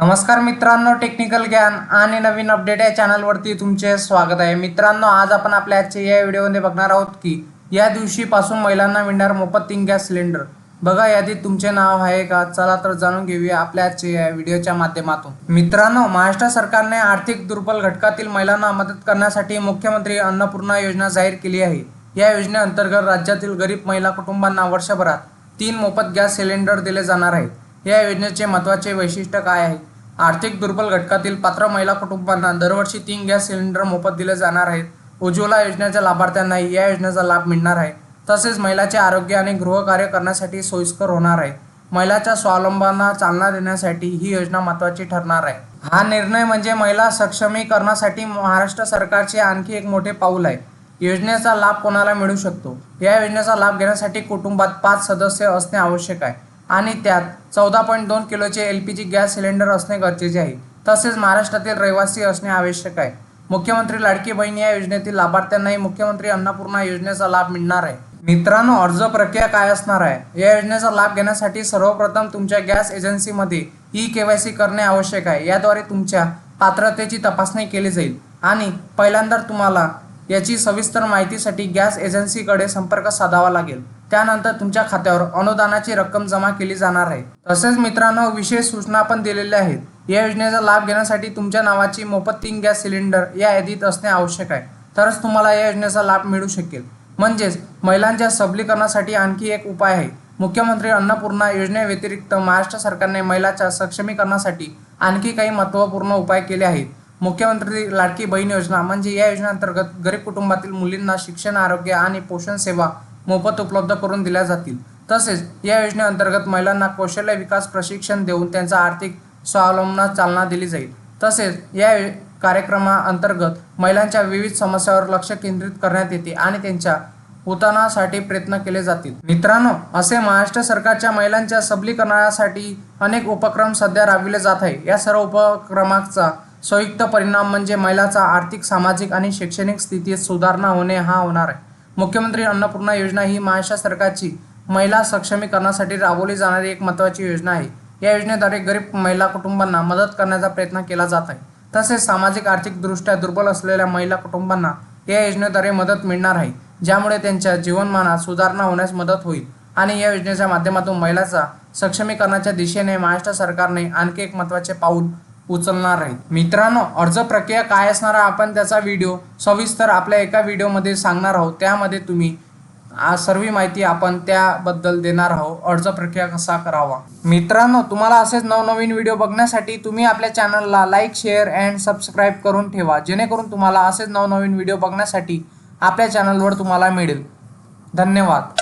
नमस्कार मित्रांनो टेक्निकल ज्ञान आणि नवीन अपडेट या चॅनलवरती तुमचे स्वागत आहे. मित्रांनो आज आपण आपल्या आजच्या या व्हिडिओमध्ये बघणार आहोत की या दिवशीपासून महिलांना मिळणार मोफत तीन गॅस सिलेंडर. बघा यादीत तुमचे नाव आहे का? चला तर जाणून घेऊया आपल्या आजच्या या व्हिडिओच्या माध्यमातून. मित्रांनो महाराष्ट्र सरकारने आर्थिक दुर्बल घटकातील महिलांना मदत करण्यासाठी मुख्यमंत्री अन्नपूर्णा योजना जाहीर केली आहे. या योजनेअंतर्गत राज्यातील गरीब महिला कुटुंबांना वर्षभरात तीन मोफत गॅस सिलेंडर दिले जाणार आहेत. या योजनेचे महत्त्वाचे वैशिष्ट्य काय आहे? आर्थिक दुर्बल घटकातील पात्र महिला कुटुंबांना दरवर्षी तीन गॅस सिलेंडर मोफत दिले जाणार आहेत. उज्ज्वला योजनेच्या लाभार्थ्यांनाही या योजनेचा लाभ मिळणार आहे. तसेच महिलाचे आरोग्य आणि गृहकार्य करण्यासाठी सोयीस्कर होणार आहे. महिलाच्या स्वावलंबांना चालना देण्यासाठी ही योजना महत्त्वाची ठरणार आहे. हा निर्णय म्हणजे महिला सक्षमीकरणासाठी महाराष्ट्र सरकारचे आणखी एक मोठे पाऊल आहे. योजनेचा लाभ कोणाला मिळू शकतो? या योजनेचा लाभ घेण्यासाठी कुटुंबात पाच सदस्य असणे आवश्यक आहे. आणि त्यात चौदा पॉईंट दोन किलोचे L P G gas cylinder असणे गरजेचे आहे. तसेच महाराष्ट्रातील रहिवासी असणे आवश्यक आहे. मुख्यमंत्री लाडकी बहीण या योजनेतील लाभार्थ्यांनाही मुख्यमंत्री अन्नपूर्णा योजनेचा लाभ मिळणार आहे. मित्रांनो अर्ज प्रक्रिया काय असणार आहे? या योजनेचा लाभ घेण्यासाठी सर्वप्रथम तुमच्या गॅस एजन्सीमध्ये ई केवायसी करणे आवश्यक आहे. याद्वारे तुमच्या पात्रतेची तपासणी केली जाईल. आणि पहिल्यांदा तुम्हाला याची सविस्तर माहितीसाठी गॅस एजन्सीकडे संपर्क साधावा लागेल. त्यानंतर तुमच्या खात्यावर अनुदानाची रक्कम जमा केली जाणार आहे. तसेच मित्रांनो विशेष सूचना पण दिलेल्या आहेत. या योजनेचा लाभ घेण्यासाठी तुमच्या नावाची मोफत तीन गॅस सिलेंडर या यादीत असणे आवश्यक आहे. तरच तुम्हाला या योजनेचा लाभ मिळू शकेल. म्हणजेच महिलांच्या सबलीकरणासाठी आणखी एक उपाय आहे. मुख्यमंत्री अन्नपूर्णा योजनेव्यतिरिक्त महाराष्ट्र सरकारने महिलाच्या सक्षमीकरणासाठी आणखी काही महत्त्वपूर्ण उपाय केले आहेत. मुख्यमंत्री लाडकी बहीण योजना म्हणजे या योजनेअंतर्गत गरीब कुटुंबातील मुलींना शिक्षण आरोग्य आणि पोषण सेवा मोफत उपलब्ध करून दिल्या जातील. तसेच या योजनेअंतर्गत महिलांना कौशल्य विकास प्रशिक्षण देऊन त्यांचा आर्थिक स्वावलंबनास चालना दिली जाईल. तसेच या कार्यक्रमाअंतर्गत महिलांच्या विविध समस्यांवर लक्ष केंद्रित करण्यात येते आणि त्यांच्या उत्थानासाठी प्रयत्न केले जातील. मित्रांनो असे महाराष्ट्र सरकारच्या महिलांच्या सबलीकरणासाठी अनेक उपक्रम सध्या राबविले जात आहे या सर्व उपक्रमाचा संयुक्त परिणाम म्हणजे महिलाचा आर्थिक सामाजिक आणि शैक्षणिक स्थितीत सुधारणा होणे हा होणार आहे. मुख्यमंत्री अन्नपूर्णा योजना ही महाराष्ट्र सरकारची महिला सक्षमीकरणासाठी राबवली जाणारी एक महत्त्वाची योजना आहे. या योजनेद्वारे गरीब महिला कुटुंबांना मदत करण्याचा प्रयत्न केला जात आहे. तसेच सामाजिक आर्थिकदृष्ट्या दुर्बल असलेल्या महिला कुटुंबांना या योजनेद्वारे मदत मिळणार आहे ज्यामुळे त्यांच्या जीवनमानात सुधारणा होण्यास मदत होईल. आणि या योजनेच्या माध्यमातून महिलाचा सक्षमीकरणाच्या दिशेने महाराष्ट्र सरकारने आणखी एक महत्त्वाचे पाऊल उचलणार आहेत मित्रांनो अर्ज प्रक्रिया काय असणार आहे आपण त्याचा व्हिडिओ सविस्तर आपल्या एका व्हिडिओमध्ये सांगणार आहोत. त्यामध्ये तुम्ही सर्व माहिती आपण त्याबद्दल देणार आहोत. अर्ज प्रक्रिया कसा करावा? मित्रांनो तुम्हाला असेच नवनवीन व्हिडिओ बघण्यासाठी तुम्ही आपल्या चॅनलला लाईक शेअर अँड सबस्क्राईब करून ठेवा. जेणेकरून तुम्हाला असेच नवनवीन व्हिडिओ बघण्यासाठी आपल्या चॅनलवर तुम्हाला मिळेल. धन्यवाद.